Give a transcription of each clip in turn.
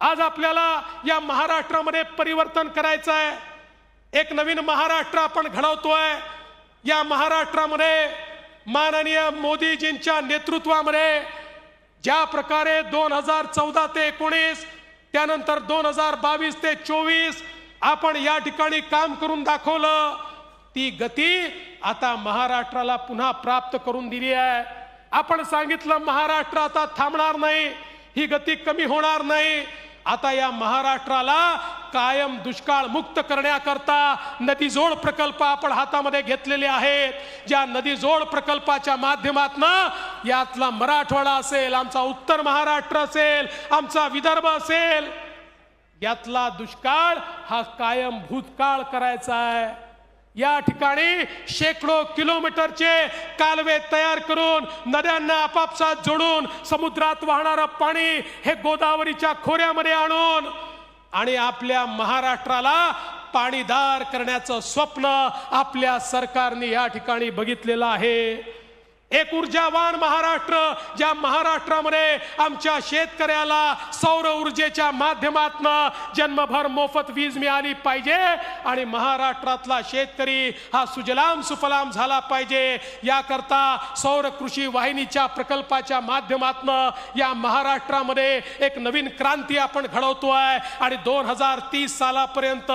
आज आपल्याला या महाराष्ट्रामध्ये परिवर्तन करायचं आहे. एक नवीन महाराष्ट्र आपण घडवतोय. या महाराष्ट्रामध्ये माननीय मोदीजींच्या नेतृत्वामध्ये ज्या प्रकारे दोन हजार चौदा ते एकोणीस त्यानंतर दोन हजार बावीस ते चोवीस आपण या ठिकाणी काम करून दाखवलं ती गती आता महाराष्ट्राला पुन्हा प्राप्त करून दिली आहे. आपण सांगितलं महाराष्ट्र आता थांबणार नाही ही गती कमी होणार नाही. आता या महाराष्ट्राला कायम दुष्काळ मुक्त करण्याकरता नदीजोड प्रकल्प आपण हातामध्ये घेतलेले आहेत. ज्या नदीजोड प्रकल्पाच्या माध्यमातून यातला मराठवाडा असेल आमचा उत्तर महाराष्ट्र असेल आमचा विदर्भ असेल यातला दुष्काळ हा कायम भूतकाळ करायचा आहे. या ठिकाणी शेकडो किलोमीटरचे कालवे तयार करून नद्यांना आपापसात जोडून समुद्रात वाहणारं पाणी हे गोदावरीच्या खोऱ्यामध्ये आणून आणि आपल्या महाराष्ट्राला पाणीदार करण्याचं स्वप्न आपल्या सरकारने या ठिकाणी बघितलेलं आहे. एक ऊर्जावान महाराष्ट्र ज्या महाराष्ट्रामध्ये आमच्या शेतकऱ्याला सौर ऊर्जेच्या माध्यमातून जन्मभर मोफत वीज मिळाली पाहिजे आणि महाराष्ट्रातला शेतकरी हा सुजलाम सुफलाम झाला पाहिजे. याकरता सौर कृषी वाहिनीच्या प्रकल्पाच्या माध्यमातून या महाराष्ट्रामध्ये एक नवीन क्रांती आपण घडवतो आहे आणि दोन हजार तीस सालापर्यंत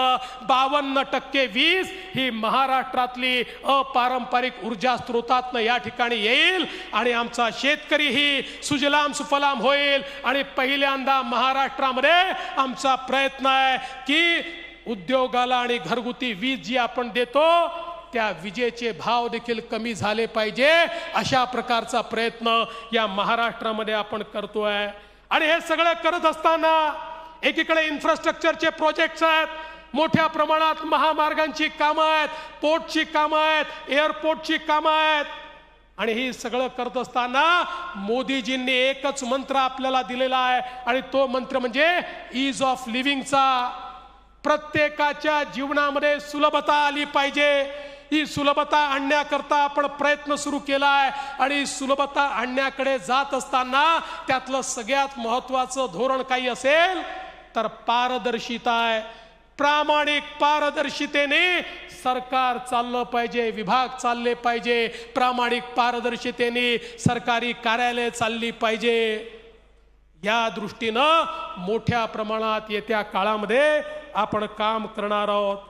बावन्न टक्के वीज ही महाराष्ट्रातली अपारंपरिक ऊर्जा स्रोतातनं या ठिकाणी येईल आणि आमचा शेतकरीही सुजलाम सुफलाम होईल. आणि पहिल्यांदा महाराष्ट्रामध्ये आमचा प्रयत्न आहे की उद्योगाला आणि घरगुती वीज जी आपण देतो त्या विजेचे भाव देखील कमी झाले पाहिजे अशा प्रकारचा प्रयत्न या महाराष्ट्रामध्ये आपण करतोय. आणि हे सगळं करत असताना एकीकडे इन्फ्रास्ट्रक्चरचे प्रोजेक्ट्स आहेत. मोठ्या प्रमाणात महामार्गांची कामं आहेत पोर्टची कामं आहेत एअरपोर्टची कामं आहेत. आणि हे सगळं करत असताना मोदीजींनी एकच मंत्र आपल्याला दिलेला आहे. आणि तो मंत्र म्हणजे इज ऑफ लिव्हिंगचा प्रत्येकाच्या जीवनामध्ये सुलभता आली पाहिजे. ही सुलभता आणण्याकरता आपण प्रयत्न सुरू केला आहे. आणि सुलभता आणण्याकडे जात असताना त्यातलं सगळ्यात महत्वाचं धोरण काही असेल तर पारदर्शिता आहे. प्रामाणिक पारदर्शितेने सरकार चाललं पाहिजे विभाग चालले पाहिजे प्रामाणिक पारदर्शितेने सरकारी कार्यालय चालली पाहिजे. या दृष्टीनं मोठ्या प्रमाणात येत्या काळामध्ये आपण काम करणार आहोत.